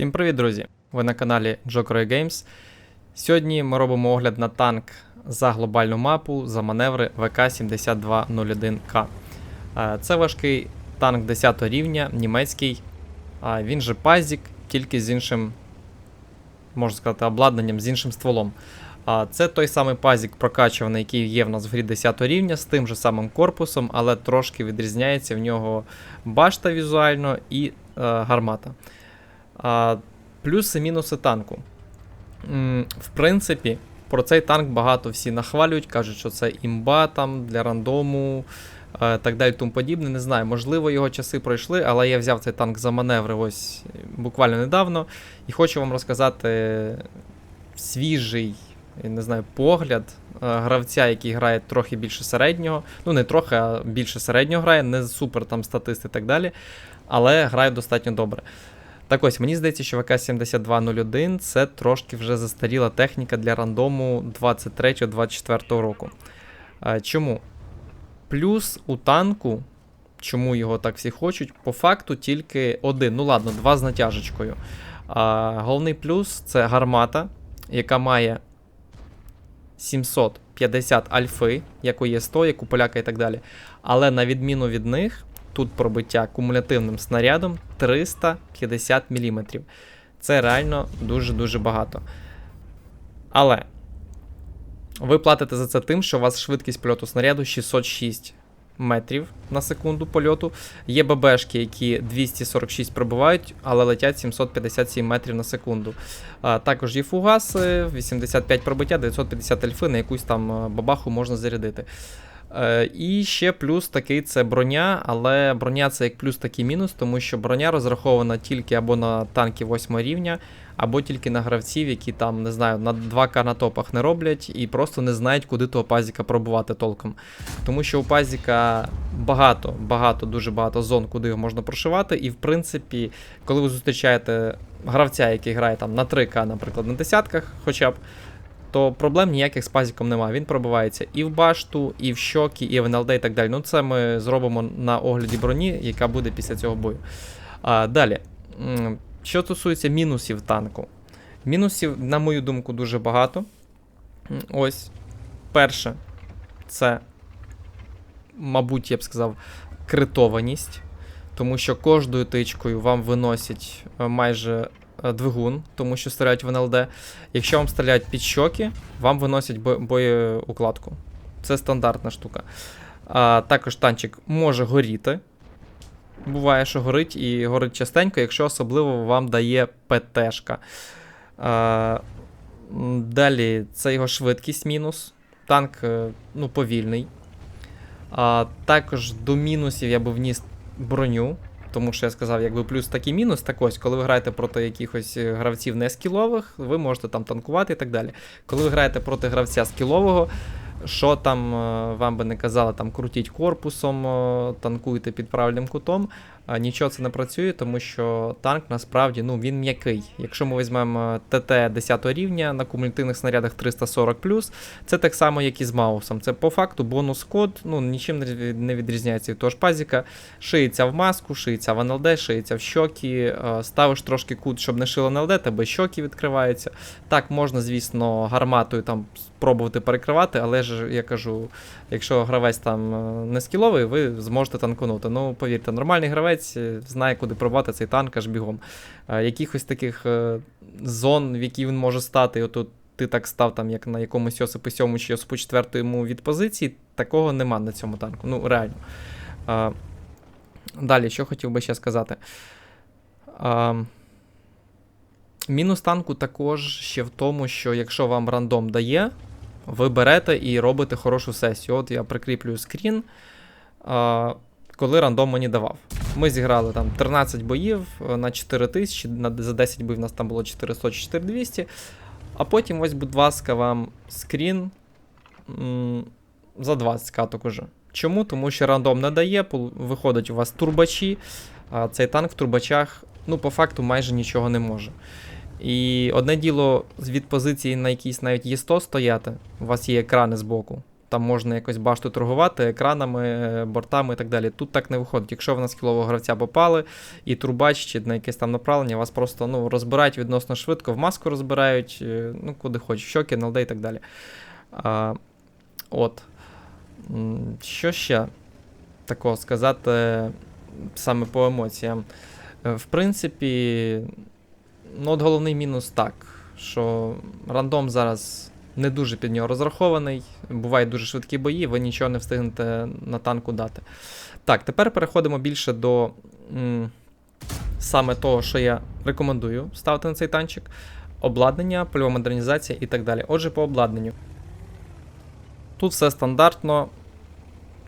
Всім привіт, друзі! Ви на каналі Jokeroy Games. Сьогодні ми робимо огляд на танк за глобальну мапу за маневри ВК-7201К. Е, Це важкий танк 10 рівня, німецький. Він же пазік, тільки з іншим, можна сказати, обладнанням, з іншим стволом. Це той самий пазік прокачуваний, який є в нас в грі 10 рівня, з тим же самим корпусом, але трошки відрізняється в нього башта візуально і е, гармата. А, Плюси мінуси танку. В принципі, про цей танк багато всі нахвалюють, кажуть, що це імба там для рандому, е, так далі тому подібне. Не знаю, можливо, його часи пройшли, але я взяв цей танк за маневри ось буквально недавно. І хочу вам розказати свіжий, я не знаю, погляд е, гравця, який грає трохи більше середнього. Ну, не трохи, а більше середнього грає, не супер там статист і так далі. Але грає достатньо добре. Так ось, мені здається, що ВК-7201 це трошки вже застаріла техніка для рандому 23-24 року. Чому? Плюс у танку, чому його так всі хочуть, по факту тільки один. Ну ладно, два з натяжечкою. Головний плюс це гармата, яка має 750 альфи, як у Є100, як у поляка і так далі. Але на відміну від них, тут пробиття кумулятивним снарядом 350 мм. Це реально дуже-дуже багато. Але ви платите за це тим, що у вас швидкість польоту снаряду 606 метрів на секунду польоту. Є ББшки, які 246 пробивають, але летять 757 метрів на секунду. А, також є фугаси, 85 пробиття, 950 ельфи, на якусь там бабаху можна зарядити. Е, І ще плюс такий це броня, але броня це як плюс, так і мінус, тому що броня розрахована тільки або на танки 8 рівня, або тільки на гравців, які там, не знаю, на 2К на топах не роблять і просто не знають, куди того пазіка пробувати толком. Тому що у пазіка багато, багато, дуже багато зон, куди його можна прошивати. І в принципі, коли ви зустрічаєте гравця, який грає там на 3К, наприклад, на десятках, хоча б то проблем ніяких з пазіком немає. Він пробивається і в башту, і в щоки, і в НЛД, і так далі. Ну, це ми зробимо на огляді броні, яка буде після цього бою. А, Далі. Що стосується мінусів танку. Мінусів, на мою думку, дуже багато. Ось. Перше, це, мабуть, я б сказав, критованість. Тому що кожною тичкою вам виносять е, майже двигун, тому що стріляють в НЛД. Якщо вам стріляють під щоки, вам виносять бо- боєукладку. Це стандартна штука. А, також танчик може горіти. Буває, що горить і горить частенько, якщо особливо вам дає ПТшка. А, далі це його швидкість мінус. Танк е, ну, повільний. А, також до мінусів я би вніс броню. Тому що я сказав, якби плюс так і мінус, так ось, коли ви граєте проти якихось е, гравців не скілових, ви можете там танкувати і так далі. Коли ви граєте проти гравця скілового, що там е, вам би не казали, там крутіть корпусом, е, танкуйте під правильним кутом, нічого це не працює, тому що танк насправді ну, він м'який. Якщо ми візьмемо ТТ 10 рівня на кумулятивних снарядах 340, це так само, як і з Маусом. Це по факту бонус код, ну нічим не відрізняється від того ж пазіка. Шиється в маску, шиється в НЛД, шиється в щоки, ставиш трошки кут, щоб не шило НЛД, тебе щоки відкриваються. Так, можна, звісно, гарматою там спробувати перекривати, але ж я кажу, якщо гравець там е, не скіловий, ви зможете танкунути. Ну, повірте, нормальний гравець е, знає, куди пробувати цей танк аж бігом. Е, Якихось таких е, зон, в які він може стати, отут ти так став, там, як на якомусь Йосипу 7 чи Йосипу 4 йому від позиції, такого нема на цьому танку. Ну, реально. Далі, що хотів би ще сказати. Мінус танку також ще в тому, що якщо вам рандом дає, ви берете і робите хорошу сесію. От я прикріплюю скрін, коли рандом мені давав. Ми зіграли там 13 боїв е, на 4 тисячі, за 10 боїв у нас там було 400 чи 4200. А потім ось, будь ласка, вам скрін за 20 каток уже. Чому? Тому що рандом не дає, виходить у вас турбачі, а цей танк в турбачах, ну, по факту, майже нічого не може. І одне діло від позиції на якійсь навіть є 100 стояти, у вас є екрани збоку. Там можна якось башту торгувати екранами, е, бортами і так далі. Тут так не виходить. Якщо ви на скілового гравця попали, і трубач чи на якесь там направлення, вас просто ну, розбирають відносно швидко, в маску розбирають, е, ну куди хочеш, щоки, НЛД і так далі. А, от. Що ще такого сказати саме по емоціям? Е, В принципі, ну от головний мінус так, що рандом зараз не дуже під нього розрахований. Бувають дуже швидкі бої, ви нічого не встигнете на танку дати. Так, тепер переходимо більше до м, саме того, що я рекомендую ставити на цей танчик. Обладнання, польова модернізація і так далі. Отже, по обладнанню. Тут все стандартно.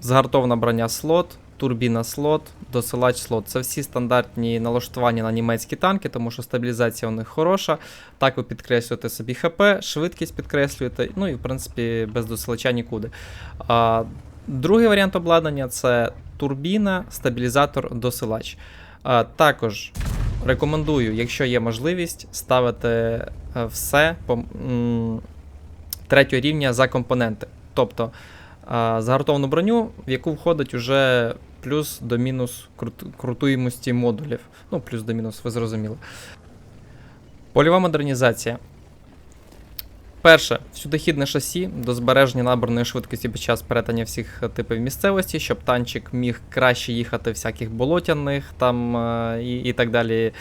Згартована броня слот, турбіна слот, досилач слот. Це всі стандартні налаштування на німецькі танки, тому що стабілізація у них хороша. Так ви підкреслюєте собі ХП, швидкість підкреслюєте, ну і в принципі без досилача нікуди. А, другий варіант обладнання це турбіна, стабілізатор, досилач. А, також рекомендую, якщо є можливість, ставити е, все по третього рівня за компоненти. Тобто загартовану броню, в яку входить уже плюс до мінус крут- крутуємості модулів. Ну, плюс до мінус, ви зрозуміли. Польова модернізація. Перше, всюдохідне шасі до збереження наборної швидкості під час перетання всіх типів місцевості, щоб танчик міг краще їхати всяких болотяних там е, і, і так далі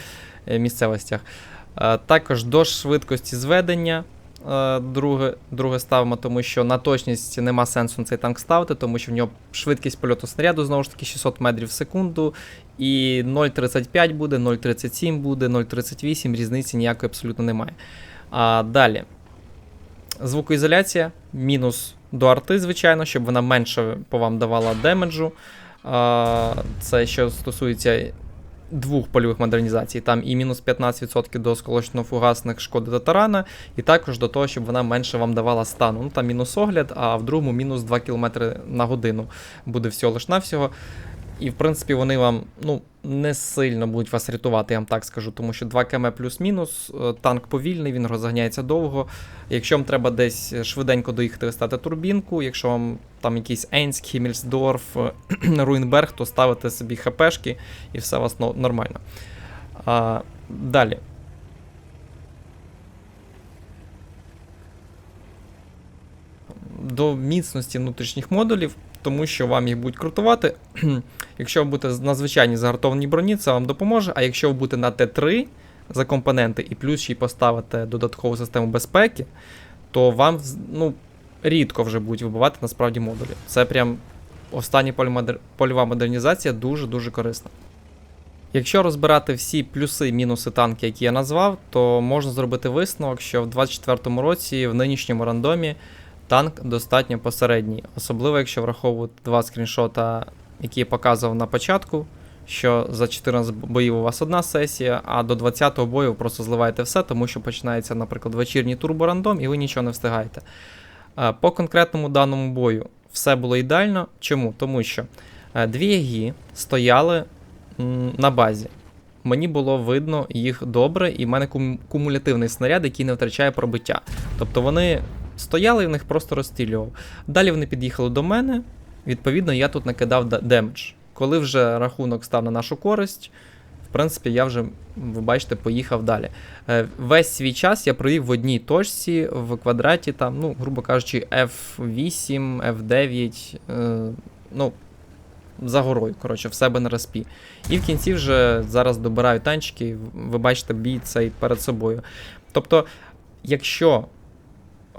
е, місцевостях. Е, Також до швидкості зведення. Е, Друге, друге ставимо, тому що на точність нема сенсу на цей танк ставити, тому що в нього швидкість польоту снаряду знову ж таки 600 метрів в секунду, і 0,35 буде, 0,37 буде, 0,38, різниці ніякої абсолютно немає. А далі. Звукоізоляція, мінус до арти, звичайно, щоб вона менше по вам давала демеджу. Це що стосується двох польових модернізацій. Там і мінус 15% до сколочно-фугасних шкоди до тарана, і також до того, щоб вона менше вам давала стану. Ну там мінус огляд, а в другому мінус 2 км на годину буде всього лиш навсього. І в принципі вони вам ну, не сильно будуть вас рятувати, я вам так скажу, тому що 2 км плюс-мінус, е, танк повільний, він розганяється довго. Якщо вам треба десь швиденько доїхати, ви ставите турбінку. Якщо вам там якийсь Енськ, Хіммельсдорф, е, Руїнберг, то ставите собі ХПшки і все у вас нормально. А, далі. До міцності внутрішніх модулів, тому що вам їх будуть крутувати. якщо ви будете на звичайній загартованій броні, це вам допоможе. А якщо ви будете на Т3 за компоненти і плюс ще й поставите додаткову систему безпеки, то вам ну, рідко вже будуть вибивати насправді модулі. Це прям остання польова модернізація дуже-дуже корисна. Якщо розбирати всі плюси і мінуси танки, які я назвав, то можна зробити висновок, що в 2024 році в нинішньому рандомі танк достатньо посередній. Особливо, якщо враховувати два скріншота, які я показував на початку, що за 14 боїв у вас одна сесія, а до 20-го бою просто зливаєте все, тому що починається, наприклад, вечірній турборандом, і ви нічого не встигаєте. Е, По конкретному даному бою все було ідеально. Чому? Тому що е, дві ягі стояли на базі. Мені було видно їх добре, і в мене кум- кумулятивний снаряд, який не втрачає пробиття. Тобто вони стояли і в них просто розстрілював. Далі вони під'їхали до мене. Відповідно, я тут накидав демедж. Коли вже рахунок став на нашу користь, в принципі, я вже, ви бачите, поїхав далі. Е, Весь свій час я провів в одній точці в квадраті, там, ну, грубо кажучи, F8, F9, е, ну, за горою, коротше, в себе на респі. І в кінці вже зараз добираю танчики, ви бачите бій цей перед собою. Тобто, якщо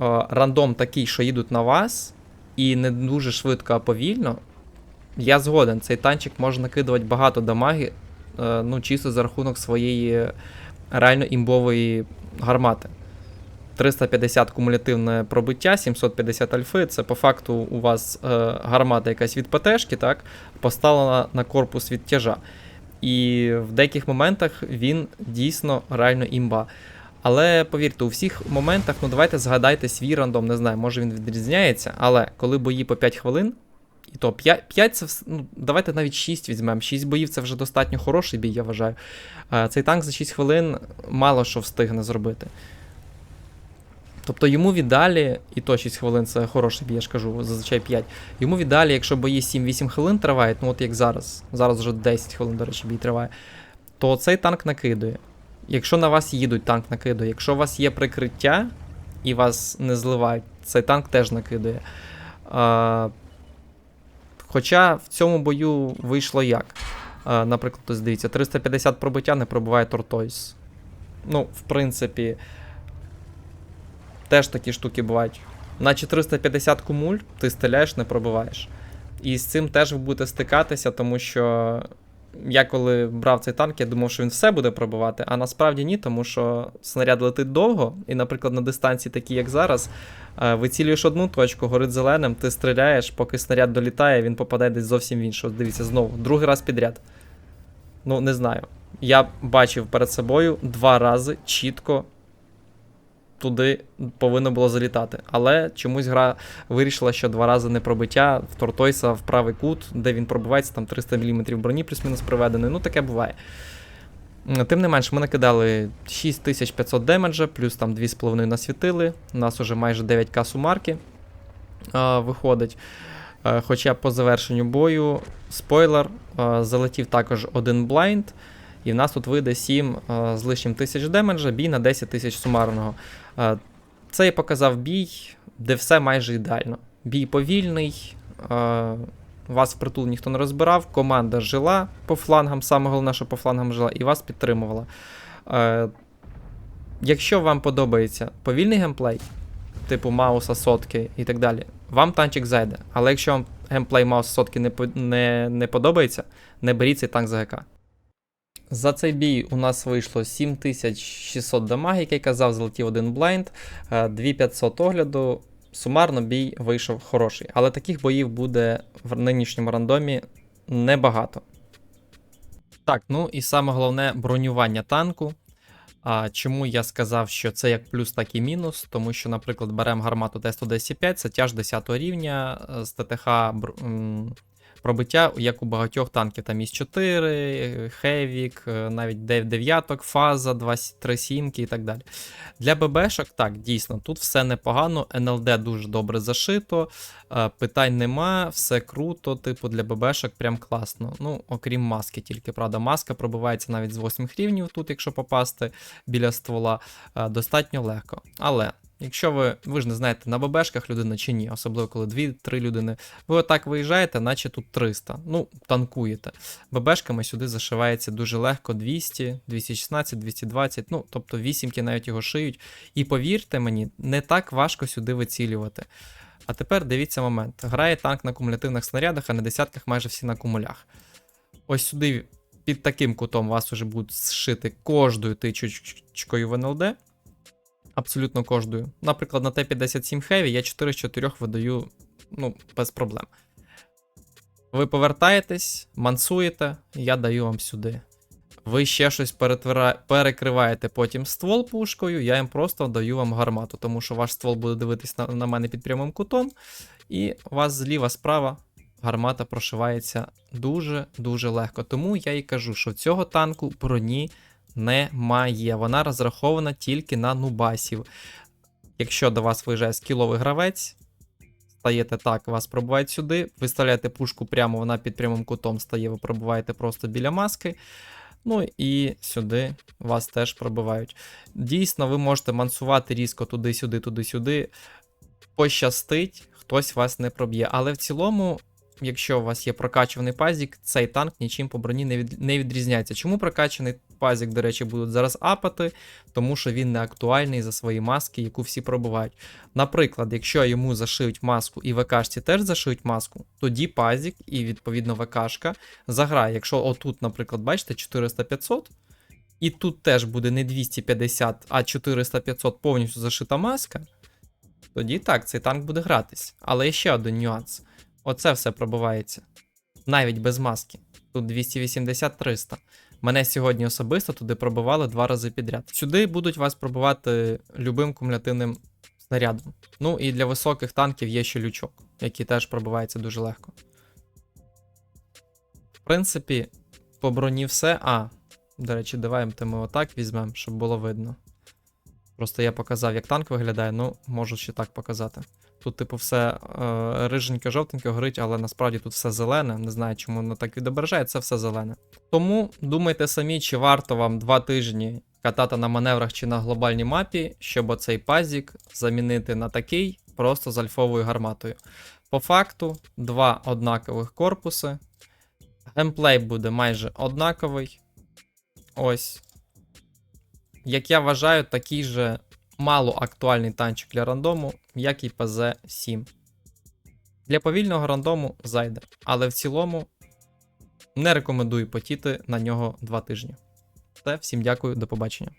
е, рандом такий, що їдуть на вас, і не дуже швидко, а повільно, я згоден, цей танчик може накидувати багато дамаги, е, ну, чисто за рахунок своєї реально імбової гармати. 350 кумулятивне пробиття, 750 альфи. Це по факту у вас е, гармата якась від ПТшки, так, поставлена на корпус від тяжа. І в деяких моментах він дійсно реально імба. Але повірте, у всіх моментах, ну давайте згадайте свій рандом, не знаю, може він відрізняється, але коли бої по 5 хвилин, і то 5, 5 це ну, давайте навіть 6 візьмемо. 6 боїв це вже достатньо хороший бій, я вважаю. Цей танк за 6 хвилин мало що встигне зробити. Тобто йому віддалі, і то 6 хвилин це хороший бій, я ж кажу, зазвичай 5. Йому віддалі, якщо бої 7-8 хвилин тривають, ну от як зараз, зараз вже 10 хвилин, до речі, бій триває, то цей танк накидує. Якщо на вас їдуть, танк накидує. Якщо у вас є прикриття і вас не зливають, цей танк теж накидує. А, хоча в цьому бою вийшло як? А, наприклад, ось дивіться, 350 пробиття не пробиває Тортойс. Ну, в принципі, теж такі штуки бувають. На 450 кумуль ти стріляєш, не пробиваєш. І з цим теж ви будете стикатися, тому що я коли брав цей танк, я думав, що він все буде пробивати, а насправді ні, тому що снаряд летить довго, і, наприклад, на дистанції, такі як зараз, е, вицілюєш одну точку, горить зеленим, ти стріляєш, поки снаряд долітає, він попадає десь зовсім в іншу. Дивіться, знову, другий раз підряд. Ну, не знаю. Я бачив перед собою два рази чітко туди повинно було залітати. Але чомусь гра вирішила, що два рази не пробиття в Тортойса в правий кут, де він пробивається, там 300 мм броні плюс-мінус приведений. Ну, таке буває. Тим не менш, ми накидали 6500 демеджа, плюс там 2,5 насвітили. У нас уже майже 9к сумарки а, виходить. Е, Хоча по завершенню бою, спойлер, е, залетів також один блайнд, і в нас тут вийде 7 е, з лишнім тисяч демеджа, бій на 10 тисяч сумарного. Е, Це і показав бій, де все майже ідеально. Бій повільний, е, вас впритул ніхто не розбирав, команда жила по флангам, саме головне, що по флангам жила, і вас підтримувала. Якщо вам подобається повільний геймплей, типу Мауса сотки і так далі, вам танчик зайде. Але якщо вам геймплей Маус сотки не, не, не подобається, не беріть цей танк за ГК. За цей бій у нас вийшло 7600 дамаг, як я казав, залетів один блайнд, е, 2500 огляду. Сумарно бій вийшов хороший. Але таких боїв буде в нинішньому рандомі небагато. Так, ну і саме головне бронювання танку. А чому я сказав, що це як плюс, так і мінус? Тому що, наприклад, беремо гармату Т-110-5, це тяж 10 рівня е, з ТТХ пробиття, як у багатьох танків. Там ІС-4, Хевік, е, навіть 9, фаза, 2-3 сімки і так далі. Для ББшок, так, дійсно, тут все непогано, НЛД дуже добре зашито, е, питань нема, все круто, типу для ББшок прям класно. Ну, окрім маски, тільки правда, маска пробивається навіть з 8 рівнів тут, якщо попасти біля ствола, е, достатньо легко. Але. Якщо ви, ви ж не знаєте, на ББшках людина чи ні, особливо коли 2-3 людини, ви отак виїжджаєте, наче тут 300. Ну, танкуєте. ББшками сюди зашивається дуже легко 200, 216, 220, ну, тобто вісімки навіть його шиють. І повірте мені, не так важко сюди вицілювати. А тепер дивіться момент. Грає танк на кумулятивних снарядах, а на десятках майже всі на кумулях. Ось сюди під таким кутом вас уже будуть зшити кожною тичечкою в НЛД. Абсолютно кожною. Наприклад, на Т-57 Heavy я 4 з 4 видаю ну, без проблем. Ви повертаєтесь, мансуєте, я даю вам сюди. Ви ще щось перетвира- перекриваєте потім ствол пушкою, я їм просто даю вам гармату, тому що ваш ствол буде дивитись на, на мене під прямим кутом, і у вас зліва справа гармата прошивається дуже-дуже легко. Тому я і кажу, що в цього танку броні немає. Вона розрахована тільки на нубасів. Якщо до вас виїжджає скіловий гравець, стаєте так, вас пробувають сюди, виставляєте пушку прямо, вона під прямим кутом стає, ви пробуваєте просто біля маски. Ну і сюди вас теж пробивають. Дійсно, ви можете мансувати різко туди-сюди, туди-сюди. Пощастить, хтось вас не проб'є. Але в цілому, якщо у вас є прокачуваний пазік, цей танк нічим по броні не, від, не відрізняється. Чому прокачаний пазік, до речі, будуть зараз апати? Тому що він не актуальний за свої маски, яку всі пробувають. Наприклад, якщо йому зашиють маску і ВКшці теж зашиють маску, тоді пазік і відповідно ВКшка заграє. Якщо отут, наприклад, бачите, 400-500, і тут теж буде не 250, а 400-500 повністю зашита маска, тоді так, цей танк буде гратись. Але ще один нюанс. Оце все пробивається. Навіть без маски. Тут 280-300. Мене сьогодні особисто туди пробивали два рази підряд. Сюди будуть вас пробивати любим кумулятивним снарядом. Ну і для високих танків є ще лючок, який теж пробивається дуже легко. В принципі, по броні все. А, до речі, давайте ми отак візьмемо, щоб було видно. Просто я показав, як танк виглядає, ну можу ще так показати. Тут, типу, все е, риженьке, жовтеньке горить, але насправді тут все зелене. Не знаю, чому воно так відображає, це все зелене. Тому думайте самі, чи варто вам два тижні катати на маневрах чи на глобальній мапі, щоб оцей пазік замінити на такий, просто з альфовою гарматою. По факту, два однакових корпуси. Геймплей буде майже однаковий. Ось. Як я вважаю, такий же мало актуальний танчик для рандому, як і ПЗ-7. Для повільного рандому зайде, але в цілому не рекомендую потіти на нього 2 тижні. Все, всім дякую, до побачення.